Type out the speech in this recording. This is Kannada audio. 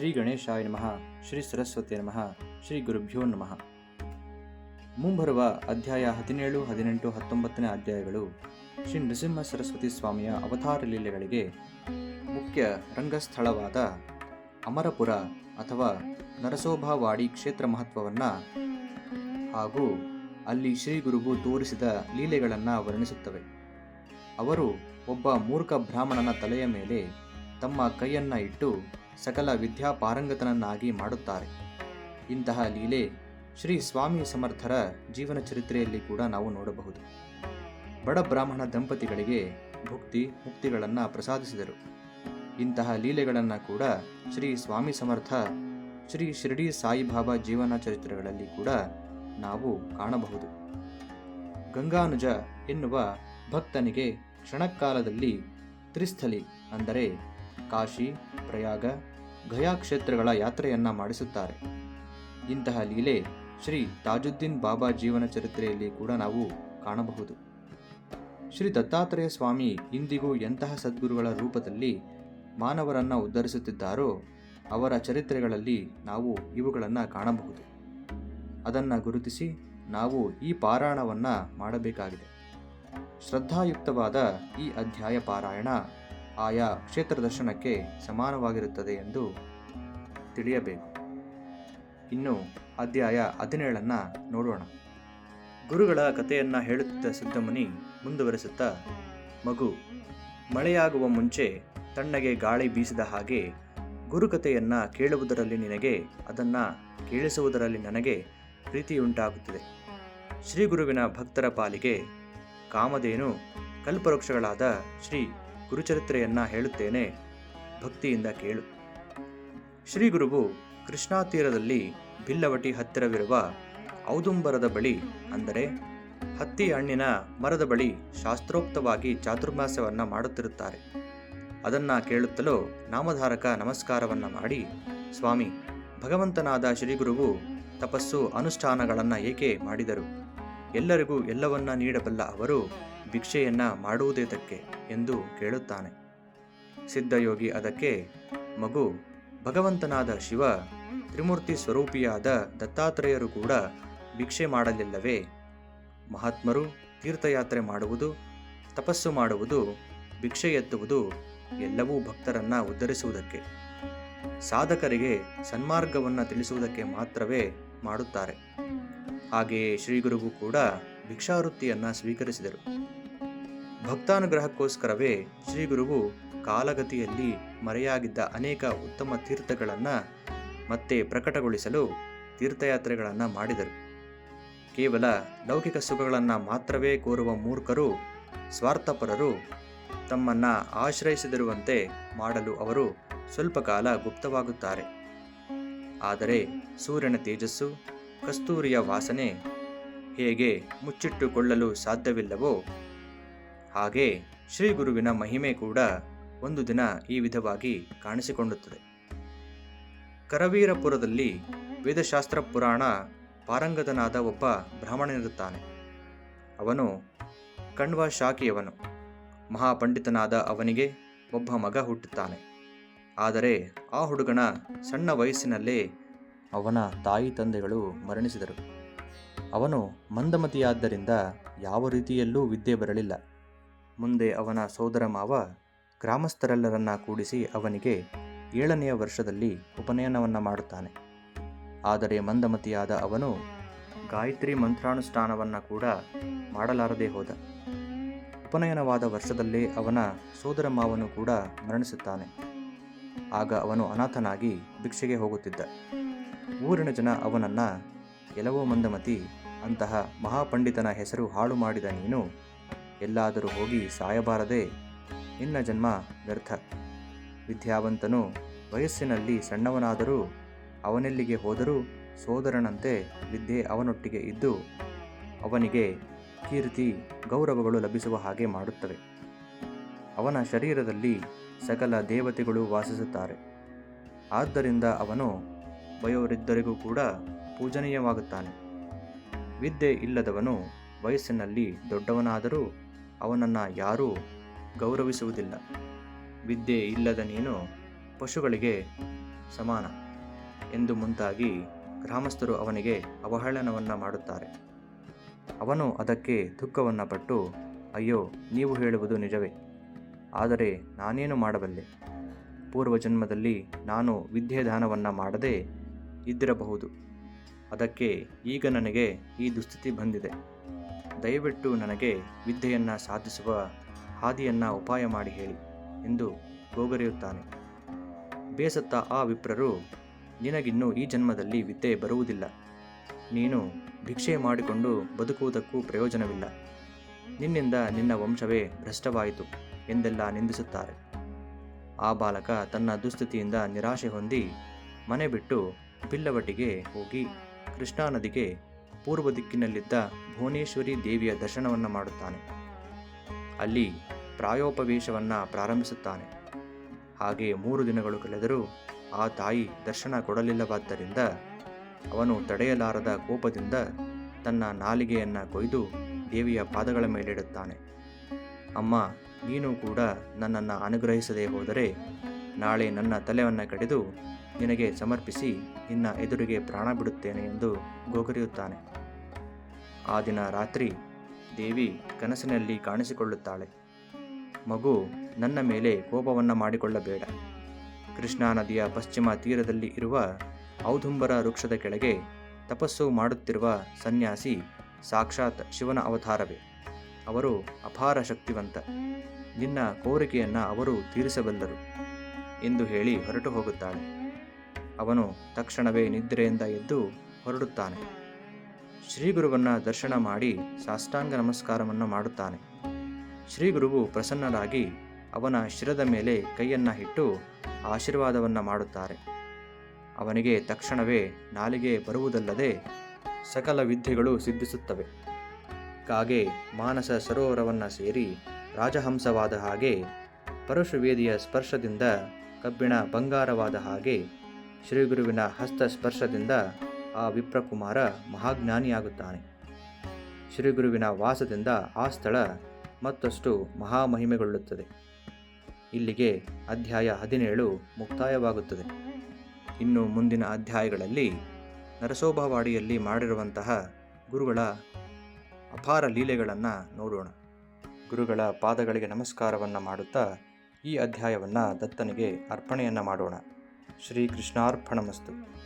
ಶ್ರೀ ಗಣೇಶಾಯ ನಮಃ, ಶ್ರೀ ಸರಸ್ವತಿ ನಮಃ, ಶ್ರೀ ಗುರುಭ್ಯೋ ನಮಃ. ಮುಂಬರುವ ಅಧ್ಯಾಯ ಹದಿನೇಳು, ಹದಿನೆಂಟು, ಹತ್ತೊಂಬತ್ತನೇ ಅಧ್ಯಾಯಗಳು ಶ್ರೀ ನೃಸಿಂಹ ಸರಸ್ವತಿ ಸ್ವಾಮಿಯ ಅವತಾರ ಲೀಲೆಗಳಿಗೆ ಮುಖ್ಯ ರಂಗಸ್ಥಳವಾದ ಅಮರಪುರ ಅಥವಾ ನರಸೋಭಾವಾಡಿ ಕ್ಷೇತ್ರ ಮಹತ್ವವನ್ನು ಹಾಗೂ ಅಲ್ಲಿ ಶ್ರೀ ಗುರುವು ತೋರಿಸಿದ ಲೀಲೆಗಳನ್ನು ವರ್ಣಿಸುತ್ತವೆ. ಅವರು ಒಬ್ಬ ಮೂರ್ಖ ಬ್ರಾಹ್ಮಣನ ತಲೆಯ ಮೇಲೆ ತಮ್ಮ ಕೈಯನ್ನ ಇಟ್ಟು ಸಕಲ ವಿದ್ಯಾ ಪಾರಂಗತನನ್ನಾಗಿ ಮಾಡುತ್ತಾರೆ. ಇಂತಹ ಲೀಲೆ ಶ್ರೀ ಸ್ವಾಮಿ ಸಮರ್ಥರ ಜೀವನ ಚರಿತ್ರೆಯಲ್ಲಿ ಕೂಡ ನಾವು ನೋಡಬಹುದು. ಬಡ ಬ್ರಾಹ್ಮಣ ದಂಪತಿಗಳಿಗೆ ಭುಕ್ತಿ, ಮುಕ್ತಿಗಳನ್ನು ಪ್ರಸಾದಿಸಿದರು. ಇಂತಹ ಲೀಲೆಗಳನ್ನು ಕೂಡ ಶ್ರೀ ಸ್ವಾಮಿ ಸಮರ್ಥ, ಶ್ರೀ ಶಿರಡಿ ಸಾಯಿಬಾಬಾ ಜೀವನ ಚರಿತ್ರೆಗಳಲ್ಲಿ ಕೂಡ ನಾವು ಕಾಣಬಹುದು. ಗಂಗಾನುಜ ಎನ್ನುವ ಭಕ್ತನಿಗೆ ಕ್ಷಣಕಾಲದಲ್ಲಿ ತ್ರಿಸ್ಥಲಿ ಅಂದರೆ ಕಾಶಿ, ಪ್ರಯಾಗ, ಗಯಾ ಕ್ಷೇತ್ರಗಳ ಯಾತ್ರೆಯನ್ನ ಮಾಡಿಸುತ್ತಾರೆ. ಇಂತಹ ಲೀಲೆ ಶ್ರೀ ತಾಜುದ್ದೀನ್ ಬಾಬಾ ಜೀವನ ಚರಿತ್ರೆಯಲ್ಲಿ ಕೂಡ ನಾವು ಕಾಣಬಹುದು. ಶ್ರೀ ದತ್ತಾತ್ರೇಯ ಸ್ವಾಮಿ ಇಂದಿಗೂ ಎಂತಹ ಸದ್ಗುರುಗಳ ರೂಪದಲ್ಲಿ ಮಾನವರನ್ನ ಉದ್ಧರಿಸುತ್ತಿದ್ದಾರೋ ಅವರ ಚರಿತ್ರೆಗಳಲ್ಲಿ ನಾವು ಇವುಗಳನ್ನು ಕಾಣಬಹುದು. ಅದನ್ನು ಗುರುತಿಸಿ ನಾವು ಈ ಪಾರಾಯಣವನ್ನು ಮಾಡಬೇಕಾಗಿದೆ. ಶ್ರದ್ಧಾಯುಕ್ತವಾದ ಈ ಅಧ್ಯಾಯ ಪಾರಾಯಣ ಆಯಾ ಕ್ಷೇತ್ರ ದರ್ಶನಕ್ಕೆ ಸಮಾನವಾಗಿರುತ್ತದೆ ಎಂದು ತಿಳಿಯಬೇಕು. ಇನ್ನು ಅಧ್ಯಾಯ ಹದಿನೇಳನ್ನು ನೋಡೋಣ. ಗುರುಗಳ ಕಥೆಯನ್ನು ಹೇಳುತ್ತಿದ್ದ ಸಿದ್ಧಮುನಿ ಮುಂದುವರೆಸುತ್ತಾ, ಮಗು, ಮಳೆಯಾಗುವ ಮುಂಚೆ ತಣ್ಣಗೆ ಗಾಳಿ ಬೀಸಿದ ಹಾಗೆ ಗುರುಕಥೆಯನ್ನು ಕೇಳುವುದರಲ್ಲಿ ನಿನಗೆ, ಅದನ್ನು ಕೇಳಿಸುವುದರಲ್ಲಿ ನನಗೆ ಪ್ರೀತಿಯುಂಟಾಗುತ್ತಿದೆ. ಶ್ರೀ ಗುರುವಿನ ಭಕ್ತರ ಪಾಲಿಗೆ ಕಾಮಧೇನು ಕಲ್ಪವೃಕ್ಷಗಳಾದ ಶ್ರೀ ಗುರುಚರಿತ್ರೆಯನ್ನ ಹೇಳುತ್ತೇನೆ. ಭಕ್ತಿಯಿಂದ ಕೇಳು. ಶ್ರೀ ಗುರುವು ಕೃಷ್ಣಾ ತೀರದಲ್ಲಿ ಬಿಲ್ಲವಟಿ ಹತ್ತಿರವಿರುವ ಔದುಂಬರದ ಬಳಿ ಅಂದರೆ ಹತ್ತಿ ಹಣ್ಣಿನ ಮರದ ಬಳಿ ಶಾಸ್ತ್ರೋಕ್ತವಾಗಿ ಚಾತುರ್ಮಾಸವನ್ನ ಮಾಡುತ್ತಿರುತ್ತಾರೆ. ಅದನ್ನ ಕೇಳುತ್ತಲೋ ನಾಮಧಾರಕ ನಮಸ್ಕಾರವನ್ನ ಮಾಡಿ, ಸ್ವಾಮಿ, ಭಗವಂತನಾದ ಶ್ರೀಗುರುವು ತಪಸ್ಸು ಅನುಷ್ಠಾನಗಳನ್ನು ಏಕೆ ಮಾಡಿದರು? ಎಲ್ಲರಿಗೂ ಎಲ್ಲವನ್ನ ನೀಡಬಲ್ಲ ಅವರು ಭಿಕ್ಷೆಯನ್ನ ಮಾಡುವುದೇತಕ್ಕೆ? ಎಂದು ಕೇಳುತ್ತಾನೆ. ಸಿದ್ಧಯೋಗಿ ಅದಕ್ಕೆ, ಮಗು, ಭಗವಂತನಾದ ಶಿವ, ತ್ರಿಮೂರ್ತಿ ಸ್ವರೂಪಿಯಾದ ದತ್ತಾತ್ರೇಯರು ಕೂಡ ಭಿಕ್ಷೆ ಮಾಡಲಿಲ್ಲವೇ? ಮಹಾತ್ಮರು ತೀರ್ಥಯಾತ್ರೆ ಮಾಡುವುದು, ತಪಸ್ಸು ಮಾಡುವುದು, ಭಿಕ್ಷೆ ಎತ್ತುವುದು ಎಲ್ಲವೂ ಭಕ್ತರನ್ನು ಉದ್ಧರಿಸುವುದಕ್ಕೆ. ಸಾಧಕರಿಗೆ ಸನ್ಮಾರ್ಗವನ್ನು ತಿಳಿಸುವುದಕ್ಕೆ ಮಾತ್ರವೇ ಮಾಡುತ್ತಾರೆ. ಹಾಗೆಯೇ ಶ್ರೀಗುರುವು ಕೂಡ ಭಿಕ್ಷಾವೃತ್ತಿಯನ್ನು ಸ್ವೀಕರಿಸಿದರು. ಭಕ್ತಾನುಗ್ರಹಕ್ಕೋಸ್ಕರವೇ ಶ್ರೀಗುರುವು ಕಾಲಗತಿಯಲ್ಲಿ ಮರೆಯಾಗಿದ್ದ ಅನೇಕ ಉತ್ತಮ ತೀರ್ಥಗಳನ್ನು ಮತ್ತೆ ಪ್ರಕಟಗೊಳಿಸಲು ತೀರ್ಥಯಾತ್ರೆಗಳನ್ನು ಮಾಡಿದರು. ಕೇವಲ ಲೌಕಿಕ ಸುಖಗಳನ್ನು ಮಾತ್ರವೇ ಕೋರುವ ಮೂರ್ಖರು, ಸ್ವಾರ್ಥಪರರು ತಮ್ಮನ್ನ ಆಶ್ರಯಿಸದಿರುವಂತೆ ಮಾಡಲು ಅವರು ಸ್ವಲ್ಪ ಕಾಲ ಗುಪ್ತವಾಗುತ್ತಾರೆ. ಆದರೆ ಸೂರ್ಯನ ತೇಜಸ್ಸು, ಕಸ್ತೂರಿಯ ವಾಸನೆ ಹೇಗೆ ಮುಚ್ಚಿಟ್ಟುಕೊಳ್ಳಲು ಸಾಧ್ಯವಿಲ್ಲವೋ ಹಾಗೆ ಶ್ರೀ ಗುರುವಿನ ಮಹಿಮೆ ಕೂಡ ಒಂದು ದಿನ ಈ ವಿಧವಾಗಿ ಕಾಣಿಸಿಕೊಳ್ಳುತ್ತದೆ. ಕರವೀರಪುರದಲ್ಲಿ ವೇದಶಾಸ್ತ್ರ ಪುರಾಣ ಪಾರಂಗತನಾದ ಒಬ್ಬ ಬ್ರಾಹ್ಮಣನಿರುತ್ತಾನೆ. ಅವನು ಕಣ್ವ ಶಾಖಿಯವನು. ಮಹಾಪಂಡಿತನಾದ ಅವನಿಗೆ ಒಬ್ಬ ಮಗ ಹುಟ್ಟುತ್ತಾನೆ. ಆದರೆ ಆ ಹುಡುಗನ ಸಣ್ಣ ವಯಸ್ಸಿನಲ್ಲೇ ಅವನ ತಾಯಿ ತಂದೆಗಳು ಮರಣಿಸಿದರು. ಅವನು ಮಂದಮತಿಯಾದ್ದರಿಂದ ಯಾವ ರೀತಿಯಲ್ಲೂ ವಿದ್ಯೆ ಬರಲಿಲ್ಲ. ಮುಂದೆ ಅವನ ಸೋದರ ಮಾವ ಗ್ರಾಮಸ್ಥರೆಲ್ಲರನ್ನ ಕೂಡಿಸಿ ಅವನಿಗೆ ಏಳನೆಯ ವರ್ಷದಲ್ಲಿ ಉಪನಯನವನ್ನು ಮಾಡುತ್ತಾನೆ. ಆದರೆ ಮಂದಮತಿಯಾದ ಅವನು ಗಾಯತ್ರಿ ಮಂತ್ರಾನುಷ್ಠಾನವನ್ನು ಕೂಡ ಮಾಡಲಾರದೆ ಹೋದ. ಉಪನಯನವಾದ ವರ್ಷದಲ್ಲೇ ಅವನ ಸೋದರ ಮಾವನು ಕೂಡ ಮರಣಿಸುತ್ತಾನೆ. ಆಗ ಅವನು ಅನಾಥನಾಗಿ ಭಿಕ್ಷೆಗೆ ಹೋಗುತ್ತಿದ್ದ. ಊರಿನ ಜನ ಅವನನ್ನು ಕೆಲವೋ ಮಂದಮತಿ, ಅಂತಹ ಮಹಾಪಂಡಿತನ ಹೆಸರು ಹಾಳು ಮಾಡಿದ ನೀನು ಎಲ್ಲಾದರೂ ಹೋಗಿ ಸಾಯಬಾರದೆ ನಿನ್ನ ಜನ್ಮ ವ್ಯರ್ಥ. ವಿದ್ಯಾವಂತನು ವಯಸ್ಸಿನಲ್ಲಿ ಸಣ್ಣವನಾದರೂ ಅವನೆಲ್ಲಿಗೆ ಹೋದರೂ ಸೋದರನಂತೆ ವಿದ್ಯೆ ಅವನೊಟ್ಟಿಗೆ ಇದ್ದು ಅವನಿಗೆ ಕೀರ್ತಿ, ಗೌರವಗಳು ಲಭಿಸುವ ಹಾಗೆ ಮಾಡುತ್ತವೆ. ಅವನ ಶರೀರದಲ್ಲಿ ಸಕಲ ದೇವತೆಗಳು ವಾಸಿಸುತ್ತಾರೆ. ಆದ್ದರಿಂದ ಅವನು ವಯೋವೃದ್ಧರಿಗೂ ಕೂಡ ಪೂಜನೀಯವಾಗುತ್ತಾನೆ. ವಿದ್ಯೆ ಇಲ್ಲದವನು ವಯಸ್ಸಿನಲ್ಲಿ ದೊಡ್ಡವನಾದರೂ ಅವನನ್ನು ಯಾರೂ ಗೌರವಿಸುವುದಿಲ್ಲ. ವಿದ್ಯೆ ಇಲ್ಲದ ನೀನು ಪಶುಗಳಿಗೆ ಸಮಾನ ಎಂದು ಮುಂತಾಗಿ ಗ್ರಾಮಸ್ಥರು ಅವನಿಗೆ ಅವಹೇಳನವನ್ನು ಮಾಡುತ್ತಾರೆ. ಅವನು ಅದಕ್ಕೆ ದುಃಖವನ್ನು ಪಟ್ಟು, ಅಯ್ಯೋ, ನೀವು ಹೇಳುವುದು ನಿಜವೇ? ಆದರೆ ನಾನೇನು ಮಾಡಬಲ್ಲೆ? ಪೂರ್ವ ಜನ್ಮದಲ್ಲಿ ನಾನು ವಿದ್ಯಾದಾನವನ್ನು ಮಾಡದೇ ಇದ್ದಿರಬಹುದು. ಅದಕ್ಕೆ ಈಗ ನನಗೆ ಈ ದುಸ್ಥಿತಿ ಬಂದಿದೆ. ದಯವಿಟ್ಟು ನನಗೆ ವಿದ್ಯೆಯನ್ನು ಸಾಧಿಸುವ ಹಾದಿಯನ್ನು ಉಪಾಯ ಮಾಡಿ ಹೇಳಿ ಎಂದು ಗೋಗರೆಯುತ್ತಾನೆ. ಬೇಸತ್ತ ಆ ವಿಪ್ರರು, ನಿನಗಿನ್ನೂ ಈ ಜನ್ಮದಲ್ಲಿ ವಿದ್ಯೆ ಬರುವುದಿಲ್ಲ. ನೀನು ಭಿಕ್ಷೆ ಮಾಡಿಕೊಂಡು ಬದುಕುವುದಕ್ಕೂ ಪ್ರಯೋಜನವಿಲ್ಲ. ನಿನ್ನಿಂದ ನಿನ್ನ ವಂಶವೇ ಭ್ರಷ್ಟವಾಯಿತು ಎಂದೆಲ್ಲ ನಿಂದಿಸುತ್ತಾರೆ. ಆ ಬಾಲಕ ತನ್ನ ದುಸ್ಥಿತಿಯಿಂದ ನಿರಾಶೆ ಹೊಂದಿ ಮನೆ ಬಿಟ್ಟು ಬಿಲ್ಲವಟಿಗೆ ಹೋಗಿ ಕೃಷ್ಣಾ ನದಿಗೆ ಪೂರ್ವ ದಿಕ್ಕಿನಲ್ಲಿದ್ದ ಭುವನೇಶ್ವರಿ ದೇವಿಯ ದರ್ಶನವನ್ನು ಮಾಡುತ್ತಾನೆ. ಅಲ್ಲಿ ಪ್ರಾಯೋಪವೇಶವನ್ನು ಪ್ರಾರಂಭಿಸುತ್ತಾನೆ. ಹಾಗೆ ಮೂರು ದಿನಗಳು ಕಳೆದರೂ ಆ ತಾಯಿ ದರ್ಶನ ಕೊಡಲಿಲ್ಲವಾದ್ದರಿಂದ ಅವನು ತಡೆಯಲಾರದ ಕೋಪದಿಂದ ತನ್ನ ನಾಲಿಗೆಯನ್ನು ಕೊಯ್ದು ದೇವಿಯ ಪಾದಗಳ ಮೇಲಿಡುತ್ತಾನೆ. ಅಮ್ಮ, ನೀನು ಕೂಡ ನನ್ನನ್ನು ಅನುಗ್ರಹಿಸದೇ ಹೋದರೆ ನಾಳೆ ನನ್ನ ತಲೆಯನ್ನು ಕಡಿದು ನಿನಗೆ ಸಮರ್ಪಿಸಿ ನಿನ್ನ ಎದುರಿಗೆ ಪ್ರಾಣ ಬಿಡುತ್ತೇನೆ ಎಂದು ಗೋಗರಿಯುತ್ತಾನೆ ಆ ದಿನ ರಾತ್ರಿ ದೇವಿ ಕನಸಿನಲ್ಲಿ ಕಾಣಿಸಿಕೊಳ್ಳುತ್ತಾಳೆ. ಮಗು ನನ್ನ ಮೇಲೆ ಕೋಪವನ್ನು ಮಾಡಿಕೊಳ್ಳಬೇಡ. ಕೃಷ್ಣಾ ನದಿಯ ಪಶ್ಚಿಮ ತೀರದಲ್ಲಿ ಇರುವ ಔದುಂಬರ ವೃಕ್ಷದ ಕೆಳಗೆ ತಪಸ್ಸು ಮಾಡುತ್ತಿರುವ ಸನ್ಯಾಸಿ ಸಾಕ್ಷಾತ್ ಶಿವನ ಅವತಾರವೇ. ಅವರು ಅಪಾರ ಶಕ್ತಿವಂತ. ನಿನ್ನ ಕೋರಿಕೆಯನ್ನು ಅವರು ತೀರಿಸಬಲ್ಲರು ಎಂದು ಹೇಳಿ ಹೊರಟು ಹೋಗುತ್ತಾಳೆ. ಅವನು ತಕ್ಷಣವೇ ನಿದ್ರೆಯಿಂದ ಎದ್ದು ಹೊರಡುತ್ತಾನೆ. ಶ್ರೀಗುರುವನ್ನ ದರ್ಶನ ಮಾಡಿ ಸಾಷ್ಟಾಂಗ ನಮಸ್ಕಾರವನ್ನು ಮಾಡುತ್ತಾನೆ. ಶ್ರೀ ಗುರುವು ಪ್ರಸನ್ನರಾಗಿ ಅವನ ಶಿರದ ಮೇಲೆ ಕೈಯನ್ನು ಇಟ್ಟು ಆಶೀರ್ವಾದವನ್ನು ಮಾಡುತ್ತಾರೆ. ಅವನಿಗೆ ತಕ್ಷಣವೇ ನಾಲಿಗೆ ಬರುವುದಲ್ಲದೆ ಸಕಲ ವಿದ್ಯೆಗಳು ಸಿದ್ಧಿಸುತ್ತವೆ. ಕಾಗೆ ಮಾನಸ ಸರೋವರವನ್ನು ಸೇರಿ ರಾಜಹಂಸವಾದ ಹಾಗೆ ಪರಶುವೇದಿಯ ಸ್ಪರ್ಶದಿಂದ ಕಬ್ಬಿಣ ಬಂಗಾರವಾದ ಹಾಗೆ ಶ್ರೀಗುರುವಿನ ಹಸ್ತ ಸ್ಪರ್ಶದಿಂದ ಆ ವಿಪ್ರಕುಮಾರ ಮಹಾಜ್ಞಾನಿಯಾಗುತ್ತಾನೆ. ಶ್ರೀಗುರುವಿನ ವಾಸದಿಂದ ಆ ಸ್ಥಳ ಮತ್ತಷ್ಟು ಮಹಾಮಹಿಮೆಗೊಳ್ಳುತ್ತದೆ. ಇಲ್ಲಿಗೆ ಅಧ್ಯಾಯ ಹದಿನೇಳು ಮುಕ್ತಾಯವಾಗುತ್ತದೆ. ಇನ್ನು ಮುಂದಿನ ಅಧ್ಯಾಯಗಳಲ್ಲಿ ನರಸೋಭಾವಾಡಿಯಲ್ಲಿ ಮಾಡಿರುವಂತಹ ಗುರುಗಳ ಅಪಾರ ಲೀಲೆಗಳನ್ನು ನೋಡೋಣ. ಗುರುಗಳ ಪಾದಗಳಿಗೆ ನಮಸ್ಕಾರವನ್ನು ಮಾಡುತ್ತಾ ಈ ಅಧ್ಯಾಯವನ್ನು ದತ್ತನಿಗೆ ಅರ್ಪಣೆಯನ್ನು ಮಾಡೋಣ. ಶ್ರೀ ಕೃಷ್ಣಾರ್ಪಣಮಸ್ತು